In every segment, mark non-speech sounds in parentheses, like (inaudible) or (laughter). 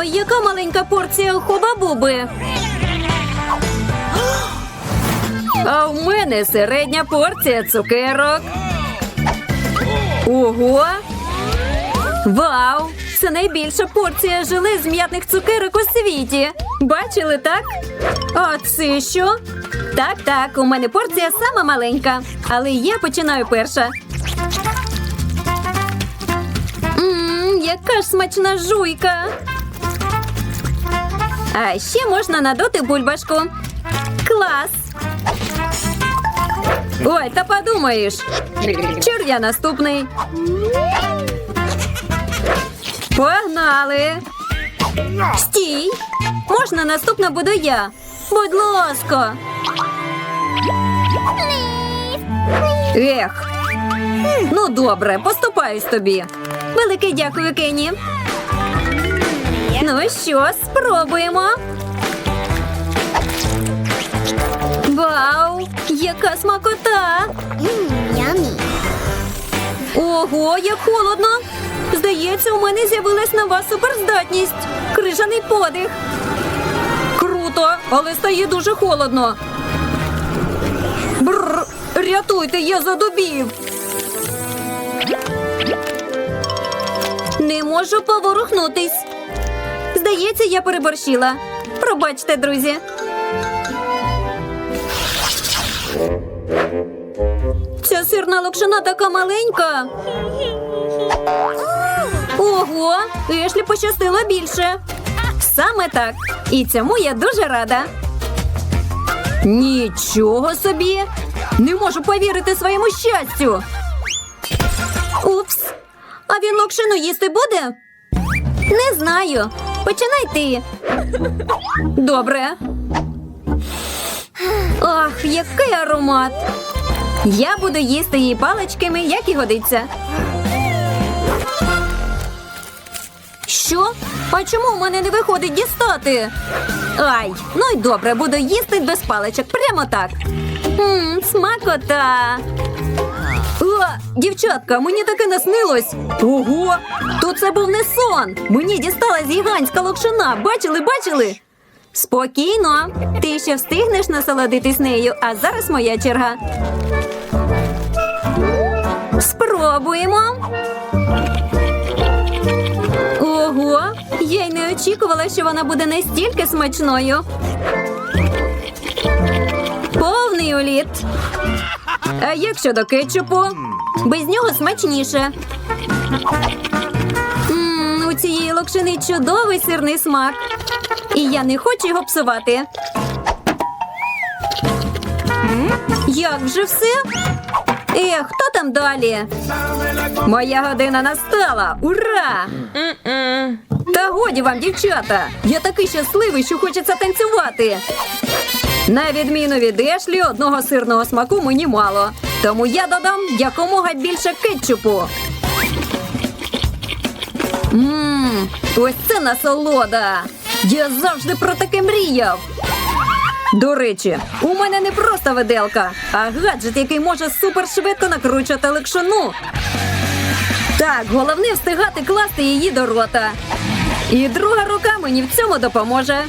Ой, яка маленька порція хуба-буби. А в мене середня порція цукерок. Ого! Вау! Це найбільша порція желе з м'ятних цукерок у світі. Бачили, так? А це що? Так, так, у мене порція сама маленька, але я починаю перша. Ммм, яка ж смачна жуйка. А ще можна надути бульбашку. Клас. Ой, та подумаєш. Чур я наступний. Погнали. Стій. Можна наступна буду я. Будь ласка. Ех. Ну, добре, поступаюсь тобі. Велике дякую, Кенні. Ну що, спробуємо. Вау! Яка смакота! Yummy. Ого, як холодно! Здається, у мене з'явилась нова суперздатність. Крижаний подих. Круто, але стає дуже холодно. Бррр, рятуйте, я задубів. Не можу поворухнутись. Здається, я переборщила. Пробачте, друзі. Ця сирна локшина така маленька. Ого, Ешлі пощастило більше. Саме так. І цьому я дуже рада. Нічого собі. Не можу повірити своєму щастю. Упс. А він локшину їсти буде? Не знаю. Починай ти. Добре. Ах, який аромат. Я буду їсти її паличками, як і годиться. Що? А чому в мене не виходить дістати? Ай, ну й добре, буду їсти без паличок, прямо так. Мм, смакота. О, дівчатка, мені таке наснилось. Ого, то це був не сон. Мені дісталась гігантська локшина. Бачили, бачили? Спокійно. Ти ще встигнеш насолодитись нею, а зараз моя черга. Спробуємо. Ого, я й не очікувала, що вона буде настільки смачною. Повний уліт. А як щодо кетчупу? Без нього смачніше. М, у цієї локшини чудовий сирний смак. І я не хочу його псувати. Як же все? Ех, хто там далі? Моя година настала! Ура! Та годі вам, дівчата! Я такий щасливий, що хочеться танцювати. На відміну від Ешлі, одного сирного смаку мені мало. Тому я додам якомога більше кетчупу. Мм, ось це насолода. Я завжди про таке мріяв. До речі, у мене не просто виделка, а гаджет, який може супершвидко накручувати лакшину. Так, головне встигати класти її до рота. І друга рука мені в цьому допоможе.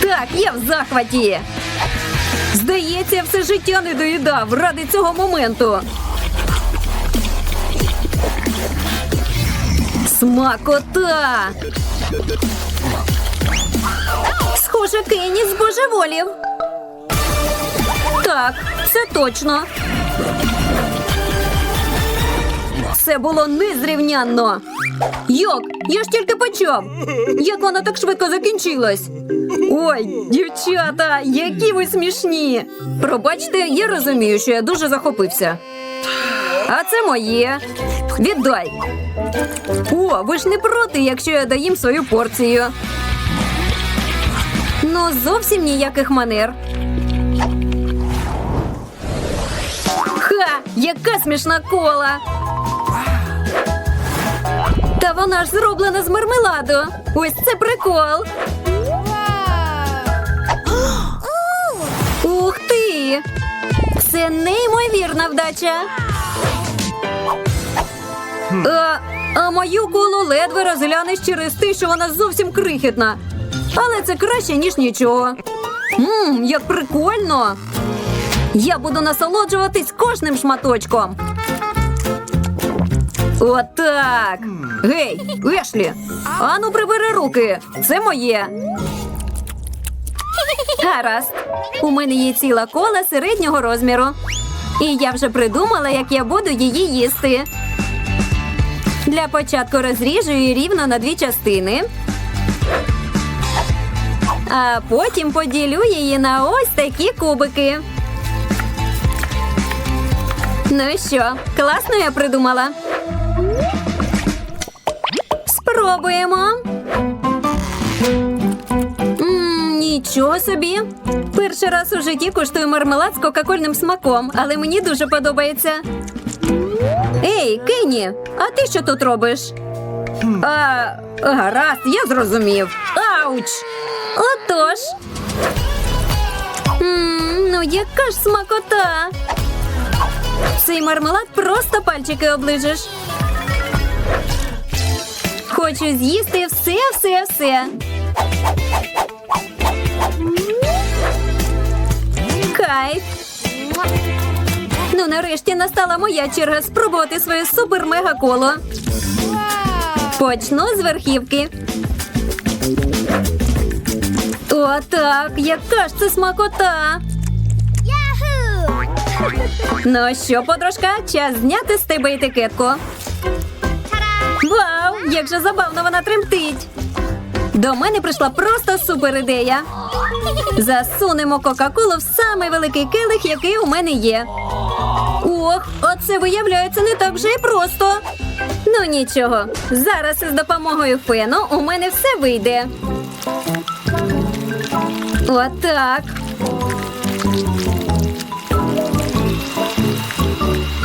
Так, я в захваті. Здається, все життя не доїдав ради цього моменту. Смакота! Схоже, Кенні збожеволів. Так, це точно. Це було незрівнянно. Йок, я ж тільки почав. Як воно так швидко закінчилось? Ой, дівчата, які ви смішні. Пробачте, я розумію, що я дуже захопився. А це моє. Віддай. О, ви ж не проти, якщо я доїм свою порцію. Ну, зовсім ніяких манер. Ха! Яка смішна кола! Та вона ж зроблена з мармеладу. Ось це прикол. Ух ти! Це неймовірна вдача. А, А мою колу ледве розглянеш через те, що вона зовсім крихітна. Але це краще, ніж нічого. Ммм, як прикольно! Я буду насолоджуватись кожним шматочком. Отак. Гей, Ешлі, ану прибери руки. Це моє. Гаразд. У мене є ціла кола середнього розміру. І я вже придумала, як я буду її їсти. Для початку розріжу її рівно на дві частини. А потім поділю її на ось такі кубики. Ну що, класно я придумала. Спробуємо. Нічого собі. Перший раз у житті куштую мармелад з кока-кольним смаком, але мені дуже подобається. Ей, Кенні, а ти що тут робиш? А, гаразд, я зрозумів. Ауч! Отож. М, ну, яка ж смакота. Цей мармелад просто пальчики оближеш. Хочу з'їсти все, все, все. Кайф. Ну, нарешті настала моя черга спробувати своє супер-мега коло. Почну з верхівки. О, так, яка ж це смакота. Ну що, подружка, час зняти з тебе етикетку. Вау, як же забавно вона тремтить. До мене прийшла просто супер ідея. Засунемо Кока-Колу в самий великий келих, який у мене є. Ох, а це виявляється не так вже і просто. Ну нічого, зараз із допомогою фену у мене все вийде. Отак.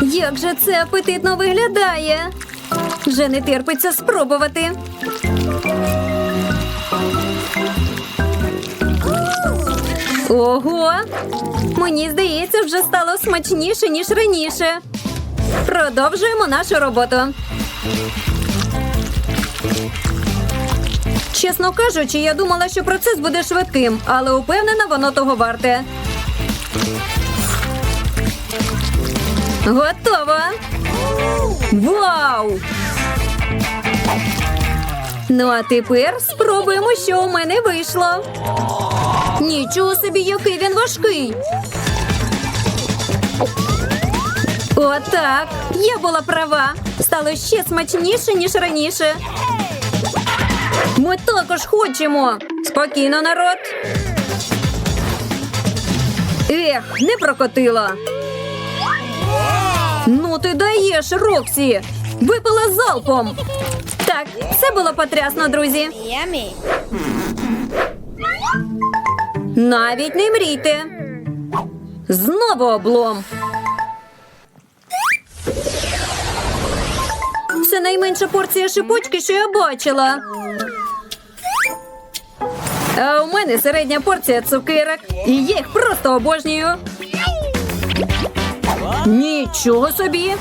Як же це апетитно виглядає? Вже не терпиться спробувати. Ого! Мені здається, вже стало смачніше, ніж раніше. Продовжуємо нашу роботу. Чесно кажучи, я думала, що процес буде швидким, але упевнена, воно того варте. Готово! Вау! Ну, а тепер спробуємо, що у мене вийшло. Нічого собі, який він важкий. Отак. Я була права. Стало ще смачніше, ніж раніше. Ми також хочемо. Спокійно, народ. Ех, не прокотила. Ну ти даєш, Роксі. Випила залпом. Так, це було потрясно, друзі. Навіть не мрійте. Знову облом. Це найменша порція шипучки, що я бачила. А у мене середня порція цукерок. І я їх просто обожнюю. Нічого собі.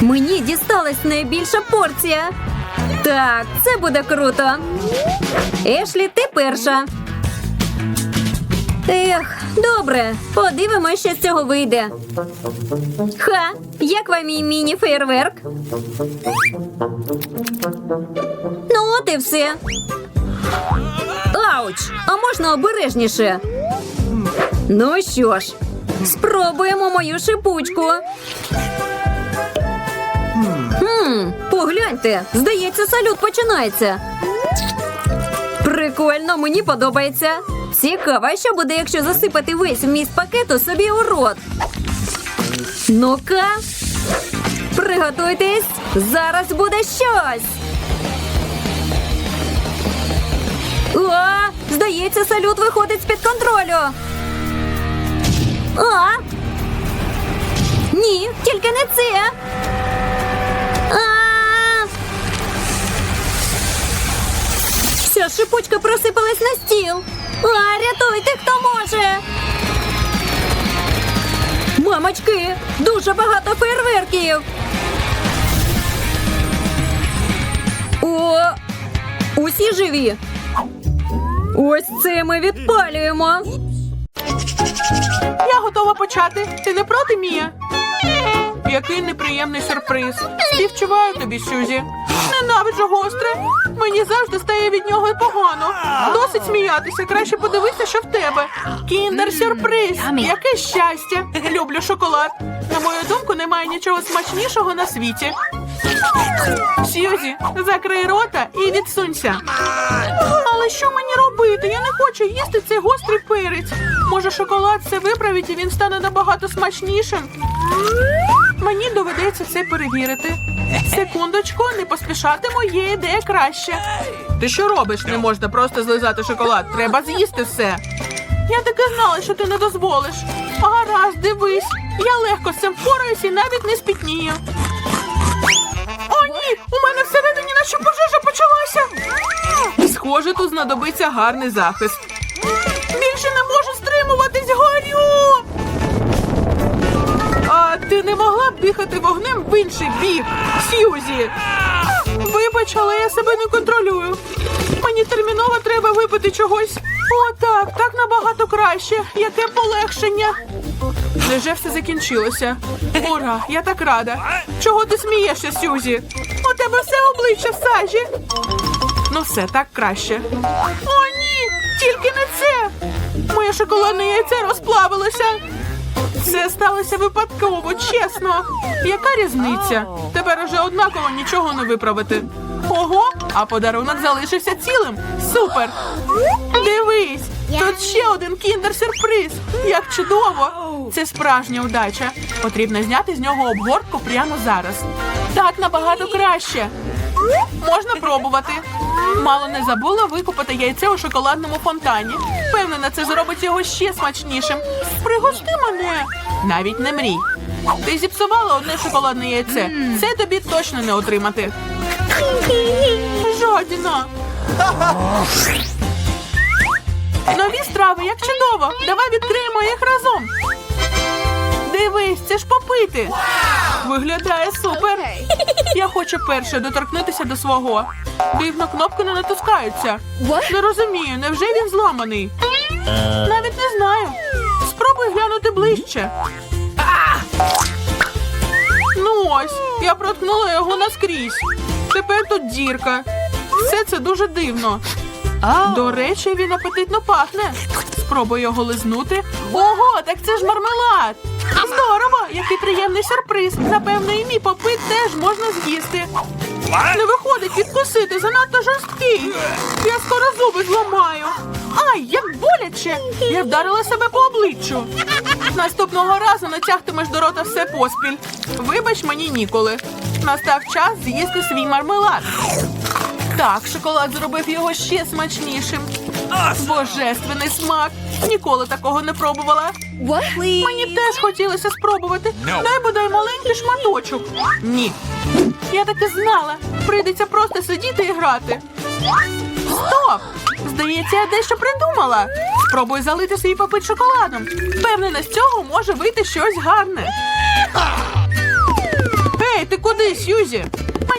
Мені дісталась найбільша порція. Так, це буде круто. Ешлі, ти перша. Ех, добре, подивимося, що з цього вийде. Ха, як вам мій міні-фейерверк? Ну, от і все. Ауч! А можна обережніше? Ну що ж, спробуємо мою шипучку. Хм, погляньте, здається, салют починається. Прикольно, мені подобається. Цікаво, а що буде, якщо засипати весь вміст пакету собі у рот. Ну-ка, приготуйтесь, зараз буде щось. О, здається, салют виходить з-під контролю. А? Ні, тільки не це. А! Вся шипучка просипалась на стіл. А, рятуйте, хто може. Мамочки, дуже багато фейерверків. Усі живі. Ось це ми відпалюємо. Я готова почати. Ти не проти, Мія? Який неприємний сюрприз. Співчуваю тобі, Сюзі. Ненавиджу гостре. Мені завжди стає від нього погано. Досить сміятися. Краще подивися, що в тебе. Кіндер сюрприз. Яке щастя. Люблю шоколад. На мою думку, немає нічого смачнішого на світі. Сьюзі, закрий рота і відсунься. Але що мені робити? Я не хочу їсти цей гострий перець. Може, шоколад все виправить і він стане набагато смачнішим. Мені доведеться це перевірити. Секундочку, не поспішатиму, є ідея краще. Ти що робиш? Не можна просто злизати шоколад. Треба з'їсти все. Я таки знала, що ти не дозволиш. Гаразд, дивись. Я легко з цим впораюсь і навіть не спітнію. Ні! У мене всередині наша пожежа почалася. Схоже, тут знадобиться гарний захист. Більше не можу стримуватись, горю! А ти не могла б дихати вогнем в інший бік, Сьюзі? Вибач, але я себе не контролюю. Мені терміново треба випити чогось. О, так, так набагато краще. Яке полегшення. Невже все закінчилося? Ура, я так рада. Чого ти смієшся, Сюзі? У тебе все обличчя в сажі. Ну все, так краще. О, ні! Тільки не це! Моє шоколадне яйце розплавилося. Це сталося випадково, чесно. Яка різниця? Тепер уже однаково нічого не виправити. Ого, а подарунок залишився цілим. Супер! Дивись, тут ще один кіндер-сюрприз. Як чудово! Це справжня удача. Потрібно зняти з нього обгортку прямо зараз. Так набагато краще. Можна пробувати. Мало не забула викупити яйце у шоколадному фонтані. Впевнена, це зробить його ще смачнішим. Пригости мене. Навіть не мрій. Ти зіпсувала одне шоколадне яйце. Це тобі точно не отримати. Жадіна. Нові страви, як чудово. Давай відкриємо їх разом. Дивись, це ж попити. Виглядає супер. Я хочу перше доторкнутися до свого. Дивно, кнопки не натискаються. Не розумію, невже він зламаний? Навіть не знаю. Спробуй глянути ближче. Ну ось, я проткнула його наскрізь. Тепер тут дірка. Все це дуже дивно. До речі, він апетитно пахне. Спробуй його лизнути. Ого, так це ж мармелад. Здорово, який приємний сюрприз. Напевно, і мій попит теж можна з'їсти. Не виходить відкусити, занадто жорсткий. Я скоро зуби зламаю. Ай, як боляче! Я вдарила себе по обличчю. Наступного разу натягтимеш до рота все поспіль. Вибач мені ніколи. Настав час з'їсти свій мармелад. Так, шоколад зробив його ще смачнішим. Божественний смак. Ніколи такого не пробувала. Мені теж хотілося спробувати. Дай бодай маленький шматочок. Ні. Я таки знала. Прийдеться просто сидіти і грати. Стоп! Здається, я дещо придумала. Спробуй залити свій попит шоколадом. Впевнена, з цього може вийти щось гарне. Ей, ти куди, Сьюзі?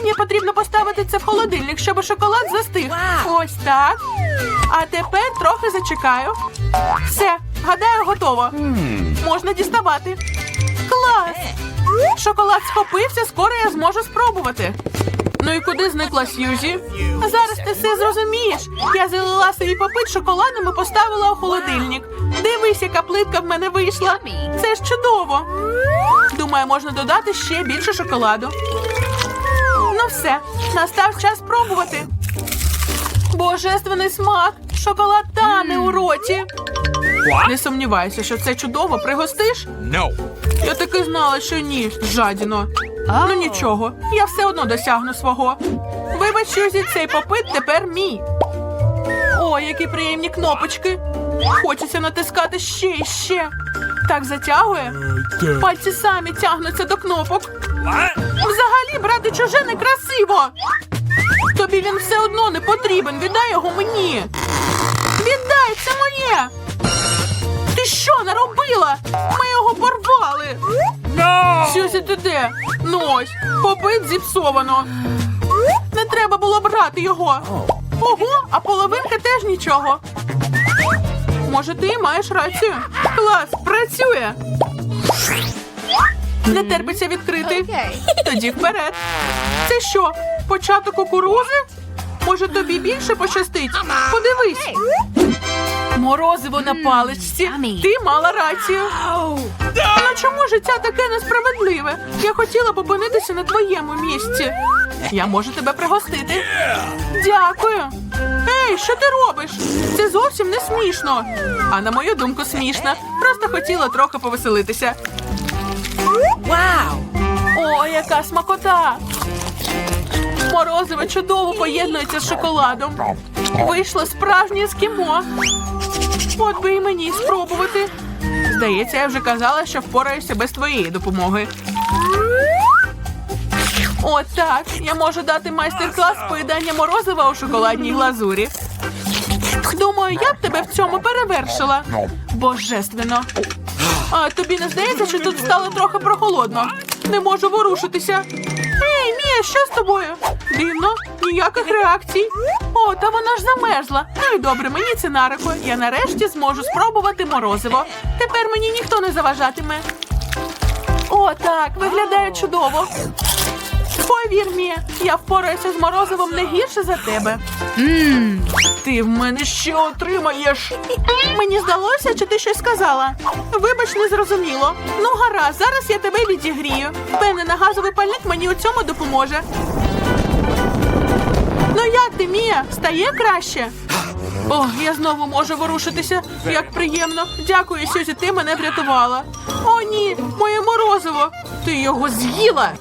Мені потрібно поставити це в холодильник, щоб шоколад застиг. Ось так. А тепер трохи зачекаю. Все, гадаю, готово. Можна діставати. Клас! Шоколад схопився, скоро я зможу спробувати. Ну і куди зникла Сьюзі? Зараз ти все зрозумієш. Я залила свій попит шоколадом і поставила у холодильник. Дивись, яка плитка в мене вийшла. Це ж чудово. Думаю, можна додати ще більше шоколаду. Ну все, настав час пробувати. Божественний смак! Шоколад тане у роті. Не сумніваюся, що це чудово. Пригостиш? No. Я таки знала, що ні, жадіно. Ну нічого, я все одно досягну свого. Вибач, Сюзі, цей попит тепер мій. О, які приємні кнопочки. Хочеться натискати ще і ще. Так затягує. Пальці самі тягнуться до кнопок. Взагалі, брати чуже некрасиво. Тобі він все одно не потрібен. Віддай його мені. Віддай, це моє. Ти що наробила? Ми його порвали. Сюзі, ти де? Ну ось, попит зіпсовано. Не треба було брати його. Ого, а половинка теж нічого. Може, ти маєш рацію? Клас, працює. Не терпиться відкрити. Тоді вперед. Це що? Початок кукурузи? Може, тобі більше пощастить? Подивись. Морозиво на паличці. Ти мала рацію. Чому життя таке несправедливе? Я хотіла б опинитися на твоєму місці. Я можу тебе пригостити. Дякую. Ей, що ти робиш? Це зовсім не смішно. А на мою думку, смішно. Просто хотіла трохи повеселитися. Вау! О, яка смакота! Морозиво чудово поєднується з шоколадом. Вийшло справжнє ескімо. От би і мені спробувати. Здається, я вже казала, що впораюся без твоєї допомоги. От так. Я можу дати майстер-клас поїдання морозива у шоколадній глазурі. Думаю, я б тебе в цьому перевершила. Божественно. А тобі не здається, що тут стало трохи прохолодно? Не можу ворушитися. Що з тобою? Дивно, ніяких реакцій. О, та вона ж замерзла. Ну і добре, мені це на руку. Я нарешті зможу спробувати морозиво. Тепер мені ніхто не заважатиме. О, так, виглядає чудово. Повір мені, я впораюся з морозивом не гірше за тебе. Ти в мене ще отримаєш? Мені здалося, чи ти щось сказала. Вибач, не зрозуміло. Ну, гаразд, зараз я тебе відігрію. Впевнена, газовий пальник мені у цьому допоможе. Ну як ти, Мія? Стає краще? О, я знову можу ворушитися. Як приємно. Дякую, Сюзі, ти мене врятувала. О, ні, моє морозиво. Ти його з'їла.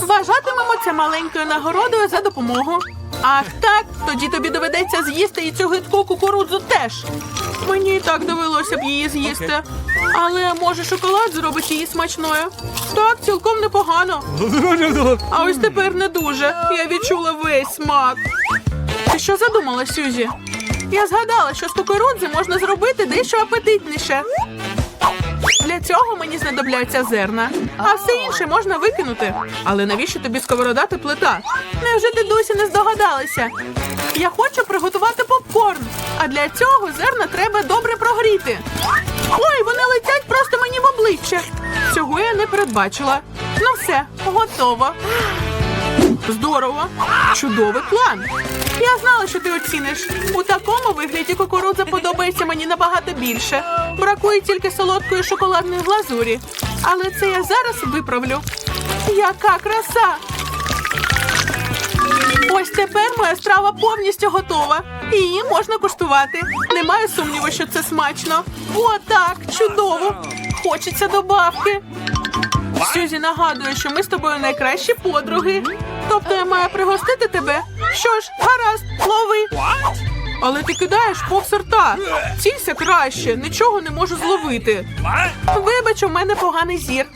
Вважатимемо це маленькою нагородою за допомогу. Ах так, тоді тобі доведеться з'їсти і цю гидку кукурудзу теж. Мені і так довелося б її з'їсти. Але може шоколад зробить її смачною. Так, цілком непогано. (laughs) А ось тепер не дуже. Я відчула весь смак. Ти що задумала, Сюзі? Я згадала, що з кукурудзи можна зробити дещо апетитніше. Для цього мені знадобляться зерна, а все інше можна викинути. Але навіщо тобі сковорода та плита? Невже ти досі не здогадалася? Я хочу приготувати попкорн, а для цього зерна треба добре прогріти. Ой, вони летять просто мені в обличчя. Цього я не передбачила. Ну все, готово. Здорово! Чудовий план! Я знала, що ти оціниш. У такому вигляді кукурудза подобається мені набагато більше. Бракує тільки солодкої шоколадної глазурі. Але це я зараз виправлю. Яка краса! Ось тепер моя страва повністю готова. Її можна куштувати. Немає сумніву, що це смачно. О, так, чудово! Хочеться добавки. Сюзі нагадує, що ми з тобою найкращі подруги. Тобто я маю пригостити тебе. Що ж, гаразд, лови. Але ти кидаєш повз рта. Цілься краще, нічого не можу зловити. Вибач, у мене поганий зір.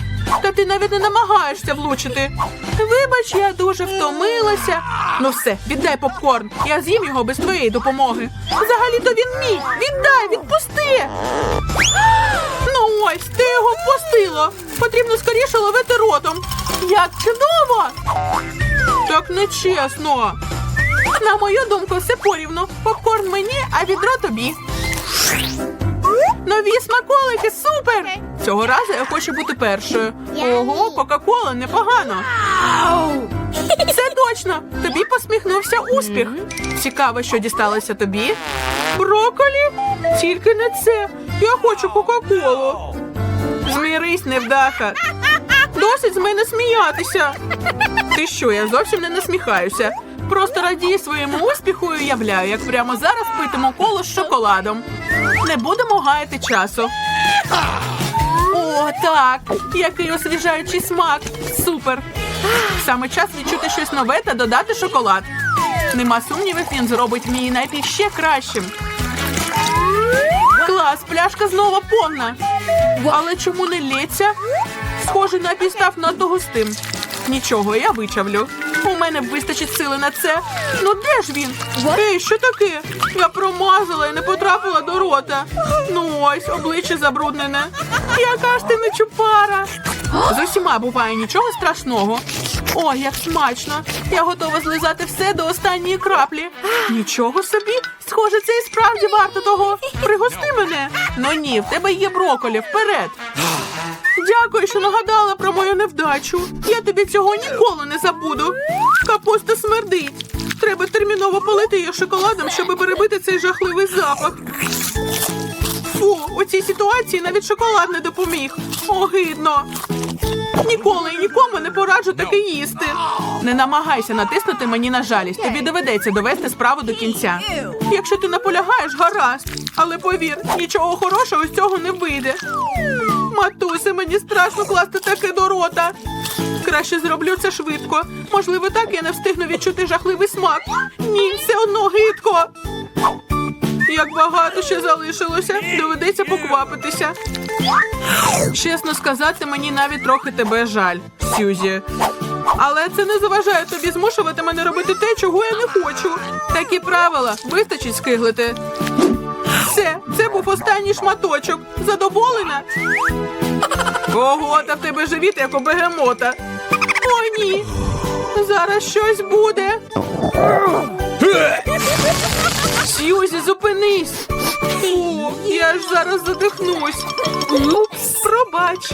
Та ти навіть не намагаєшся влучити. Вибач, я дуже втомилася. Ну все, віддай попкорн. Я з'їм його без твоєї допомоги. Взагалі-то він мій. Віддай, відпусти. Ось, ти його впустила. Потрібно скоріше ловити ротом. Як чудово! Так нечесно. На мою думку, все порівну. Попкорн мені, а відро тобі. Нові смаколики, супер! Цього разу я хочу бути першою. Ого, Кока-Кола непогано. Це точно! Тобі посміхнувся успіх. Цікаво, що дісталося тобі. Броколі? Тільки не це. Я хочу Кока-Колу. Змірись, невдаха. Досить з мене сміятися. Ти що, я зовсім не насміхаюся. Просто радію своєму успіху і уявляю, як прямо зараз питиму коло з шоколадом. Не будемо гаяти часу. О, так! Який освіжаючий смак! Супер! Саме час відчути щось нове та додати шоколад. Нема сумнівів, він зробить мій напій ще кращим. Клас, пляшка знову повна. Але чому не лється? Схоже, напій став надто густим. Нічого, я вичавлю. У мене вистачить сили на це. Ну де ж він? Ей, що таке? Я промазала і не потрапила до рота. Ну ось, обличчя забруднене. Яка ж ти не чупара. З усіма буває нічого страшного. О, як смачно! Я готова злизати все до останньої краплі. Нічого собі! Схоже, це і справді варто того. Пригости мене. Ну ні, в тебе є броколі, вперед. Дякую, що нагадала про мою невдачу. Я тобі цього ніколи не забуду. Капуста смердить. Треба терміново полити її шоколадом, щоб перебити цей жахливий запах. Фу, у цій ситуації навіть шоколад не допоміг. Огидно. Ніколи і нікому не пораджу таке їсти. Не намагайся натиснути мені на жалість. Тобі доведеться довести справу до кінця. Якщо ти наполягаєш, гаразд. Але повір, нічого хорошого з цього не вийде. Матусе, мені страшно класти таке до рота. Краще зроблю це швидко. Можливо, так я не встигну відчути жахливий смак. Ні, все одно гидко. Як багато ще залишилося, доведеться поквапитися. Чесно сказати, мені навіть трохи тебе жаль, Сюзі. Але це не заважає тобі змушувати мене робити те, чого я не хочу. Такі правила вистачить скиглити. Все, це був останній шматочок. Задоволена? Ого, та в тебе живіт, як у бегемота. О, ні. Зараз щось буде. Сьюзі, зупинись! О, я ж зараз задихнусь. Упс, пробач.